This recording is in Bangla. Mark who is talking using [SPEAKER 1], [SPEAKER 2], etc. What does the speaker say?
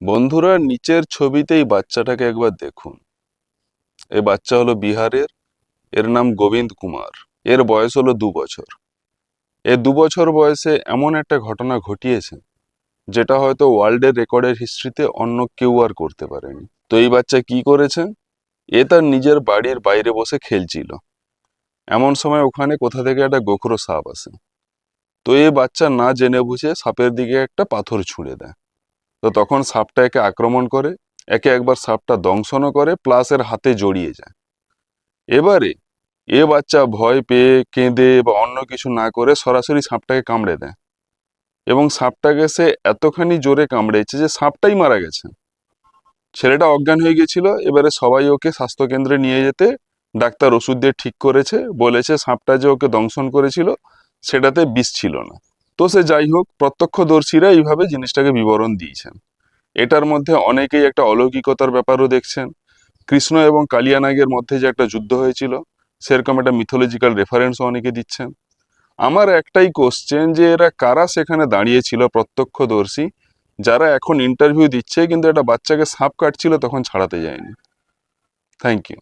[SPEAKER 1] বন্ধুরা, নিচের ছবিতেই বাচ্চাটাকে একবার দেখুন। এই বাচ্চা হলো বিহারের, এর নাম গোবিন্দ কুমার। এর বয়স হলো দু বছর। এ দু বছর বয়সে এমন একটা ঘটনা ঘটিয়েছে, যেটা হয়তো ওয়ার্ল্ডের রেকর্ডের হিস্ট্রিতে অন্য কেউ আর করতে পারেনি। তো এই বাচ্চা কি করেছে? এ তার নিজের বাড়ির বাইরে বসে খেলছিল। এমন সময় ওখানে কোথা থেকে একটা গোখরো সাপ আসে। তো এই বাচ্চা না জেনে বুঝে সাপের দিকে একটা পাথর ছুঁড়ে দেয়। তো তখন সাপটা একে আক্রমণ করে, একে একবার সাপটা দংশনও করে প্লাস এর হাতে জড়িয়ে যায়। এবারে এ বাচ্চা ভয় পেয়ে কেঁদে বা অন্য কিছু না করে সরাসরি সাপটাকে কামড়ে দেয়। এবং সাপটাকে সে এতখানি জোরে কামড়েছে যে সাপটাই মারা গেছে। ছেলেটা অজ্ঞান হয়ে গেছিল, এবারে সবাই ওকে স্বাস্থ্যকেন্দ্রে নিয়ে যেতে ডাক্তার ওষুধ দিয়ে ঠিক করেছে, বলেছে সাপটা যে ওকে দংশন করেছিল, সেটাতে বিষ ছিল না। তো সে যাই হোক, প্রত্যক্ষদর্শীরা এইভাবে জিনিসটাকে বিবরণ দিয়েছেন। এটার মধ্যে অনেকেই একটা অলৌকিকতার ব্যাপারও দেখছেন। কৃষ্ণ এবং কালিয়ানাগের মধ্যে যে একটা যুদ্ধ হয়েছিল, সেরকম একটা মিথোলজিক্যাল রেফারেন্সও অনেকে দিচ্ছেন। আমার একটাই কোশ্চেন যে এরা কারা সেখানে দাঁড়িয়েছিল প্রত্যক্ষদর্শী, যারা এখন ইন্টারভিউ দিচ্ছে, কিন্তু একটা বাচ্চাকে সাপ কাটছিল, তখন ছাড়াতে যায়নি। Thank you